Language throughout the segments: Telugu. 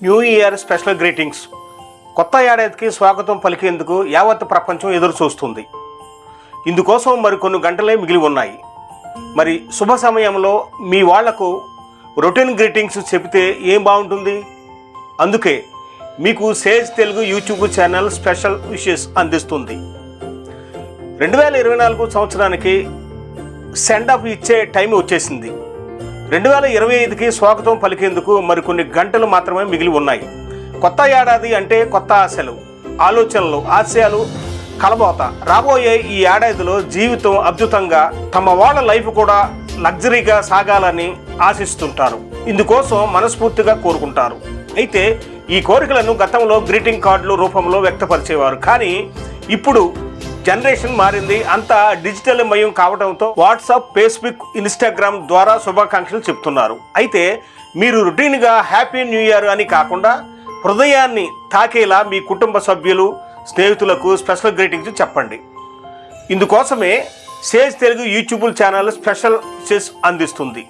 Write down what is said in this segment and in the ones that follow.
New year special greetings. కొత్త ఏడాదికి స్వాగతం పలికేందుకు యావత్ ప్రపంచం ఎదురు చూస్తుంది. ఇందుకోసం మరికొన్ని గంటలే మిగిలి ఉన్నాయి. మరి శుభ సమయంలో మీ వాళ్ళకు రొటీన్ గ్రీటింగ్స్ చెబితే ఏం బాగుంటుంది? అందుకే మీకు Sage Telugu YouTube channel special wishes అందిస్తుంది. రెండు వేల ఇరవై నాలుగు సంవత్సరానికి సెండ్ ఆఫ్ ఇచ్చే టైం వచ్చేసింది. రెండు వేల ఇరవై ఐదుకి స్వాగతం పలికేందుకు మరికొన్ని గంటలు మాత్రమే మిగిలి ఉన్నాయి. కొత్త ఏడాది అంటే కొత్త ఆశలు ఆలోచనలు ఆశయాలు కలబోత. రాబోయే ఈ ఏడాదిలో జీవితం అద్భుతంగా తమ వాళ్ళ లైఫ్ కూడా లగ్జరీగా సాగాలని ఆశిస్తుంటారు. ఇందుకోసం మనస్ఫూర్తిగా కోరుకుంటారు. అయితే ఈ కోరికలను గతంలో గ్రీటింగ్ కార్డుల రూపంలో వ్యక్తపరిచేవారు. కానీ ఇప్పుడు జనరేషన్ మారింది. అంతా డిజిటల్ మయం కావడంతో వాట్సాప్ ఫేస్బుక్ ఇన్స్టాగ్రామ్ ద్వారా శుభాకాంక్షలు చెప్తున్నారు. అయితే మీరు రొటీన్గా హ్యాపీ న్యూ ఇయర్ అని కాకుండా హృదయాన్ని తాకేలా మీ కుటుంబ సభ్యులు స్నేహితులకు స్పెషల్ గ్రీటింగ్స్ చెప్పండి. ఇందుకోసమే Sage Telugu YouTube channel special cess అందిస్తుంది.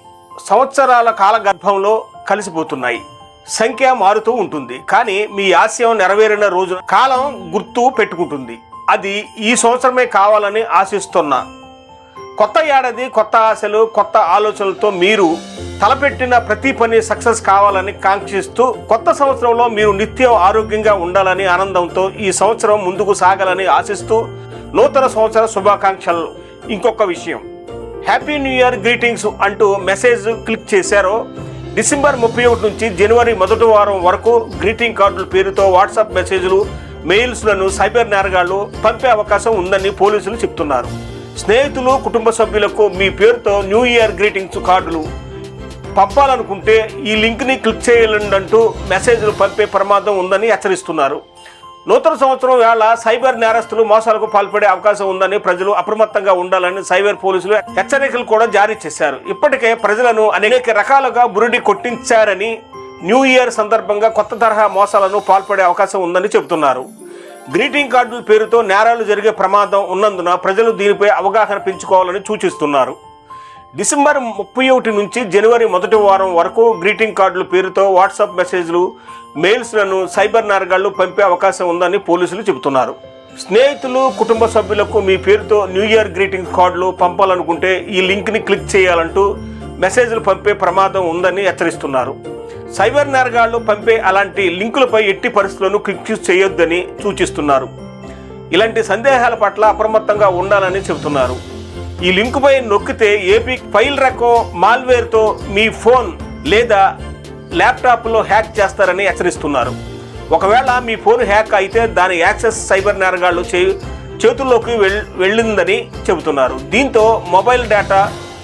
సంవత్సరాల కాల గర్భంలో కలిసిపోతున్నాయి. సంఖ్య మారుతూ ఉంటుంది. కానీ మీ ఆశయం నెరవేరిన రోజు కాలం గుర్తు పెట్టుకుంటుంది. అది ఈ సంవత్సరమే కావాలని ఆశిస్తున్నా. కొత్త ఏడాది కొత్త ఆశలు కొత్త ఆలోచనలతో మీరు తలపెట్టిన ప్రతి పని సక్సెస్ కావాలని కాంక్షిస్తూ కొత్త సంవత్సరంలో మీరు నిత్యం ఆరోగ్యంగా ఉండాలని ఆనందంతో ఈ సంవత్సరం ముందుకు సాగాలని ఆశిస్తూ నూతన సంవత్సర శుభాకాంక్షలు. ఇంకొక విషయం. హ్యాపీ న్యూ ఇయర్ గ్రీటింగ్స్ అంటూ మెసేజ్ క్లిక్ చేశారో డిసెంబర్ ముప్పై ఒకటి నుంచి జనవరి మొదటి వారం వరకు గ్రీటింగ్ కార్డుల పేరుతో వాట్సాప్ మెసేజ్లు మెయిల్స్లను సైబర్ నేరగాళ్ళు పంపే అవకాశం ఉందని పోలీసులు చెప్తున్నారు. స్నేహితులు కుటుంబ సభ్యులకు మీ పేరుతో న్యూ ఇయర్ గ్రీటింగ్స్ కార్డులు పంపాలనుకుంటే ఈ లింక్ని క్లిక్ చేయాలంటూ మెసేజ్లు పంపే ప్రమాదం ఉందని హెచ్చరిస్తున్నారు. నూతన సంవత్సరం వేళ సైబర్ నేరస్తులు మోసాలకు పాల్పడే అవకాశం ఉందని ప్రజలు అప్రమత్తంగా ఉండాలని సైబర్ పోలీసులు హెచ్చరికలు కూడా జారీ చేశారు. ఇప్పటికే ప్రజలను అనేక రకాలుగా బురుడి కొట్టించారని న్యూ ఇయర్ సందర్భంగా కొత్త తరహా మోసాలను పాల్పడే అవకాశం ఉందని చెబుతున్నారు. గ్రీటింగ్ కార్డుల పేరుతో నేరాలు జరిగే ప్రమాదం ఉన్నందున ప్రజలు దీనిపై అవగాహన పెంచుకోవాలని సూచిస్తున్నారు. డిసెంబర్ ముప్పై ఒకటి నుంచి జనవరి మొదటి వారం వరకు గ్రీటింగ్ కార్డుల పేరుతో వాట్సాప్ మెసేజ్లు మెయిల్స్లను సైబర్ నేరగాళ్ళు పంపే అవకాశం ఉందని పోలీసులు చెబుతున్నారు. స్నేహితులు కుటుంబ సభ్యులకు మీ పేరుతో న్యూ ఇయర్ గ్రీటింగ్ కార్డులు పంపాలనుకుంటే ఈ లింక్ని క్లిక్ చేయాలంటూ మెసేజ్లు పంపే ప్రమాదం ఉందని హెచ్చరిస్తున్నారు. సైబర్ నేరగాళ్ళు పంపే అలాంటి లింకులపై ఎట్టి పరిస్థితులను క్లిక్ చేయొద్దని సూచిస్తున్నారు. ఇలాంటి సందేహాల పట్ల అప్రమత్తంగా ఉండాలని చెబుతున్నారు. ఈ లింకుపై నొక్కితే ఏపీ ఫైల్ రకో మాల్వేర్తో మీ ఫోన్ లేదా ల్యాప్టాప్లో హ్యాక్ చేస్తారని హెచ్చరిస్తున్నారు. ఒకవేళ మీ ఫోన్ హ్యాక్ అయితే దాని యాక్సెస్ సైబర్ నేరగాళ్ళు చే చేతుల్లోకి వెళ్ వెళ్ళిందని చెబుతున్నారు. దీంతో మొబైల్ డేటా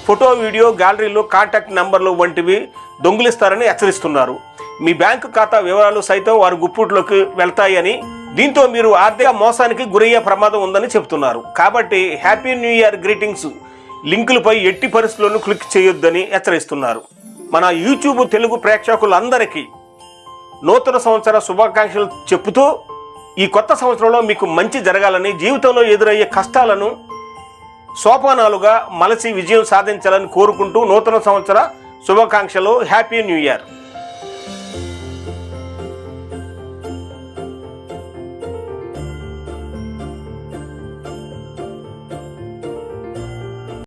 ఫోటో వీడియో గ్యాలరీలు కాంటాక్ట్ నంబర్లు వంటివి దొంగిలిస్తారని హెచ్చరిస్తున్నారు. మీ బ్యాంకు ఖాతా వివరాలు సైతం వారి గుప్పుట్లోకి వెళ్తాయని దీంతో మీరు ఆర్థిక మోసానికి గురయ్యే ప్రమాదం ఉందని చెబుతున్నారు. కాబట్టి హ్యాపీ న్యూ ఇయర్ గ్రీటింగ్స్. లింకులపై ఎట్టి పరిస్థితుల్లోనూ క్లిక్ చేయొద్దని హెచ్చరిస్తున్నారు. మన యూట్యూబ్ తెలుగు ప్రేక్షకులందరికీ నూతన సంవత్సర శుభాకాంక్షలు చెప్పుతూ ఈ కొత్త సంవత్సరంలో మీకు మంచి జరగాలని జీవితంలో ఎదురయ్యే కష్టాలను సోపానాలుగా మలసి విజయం సాధించాలని కోరుకుంటూ నూతన సంవత్సర శుభాకాంక్షలు. Happy new year.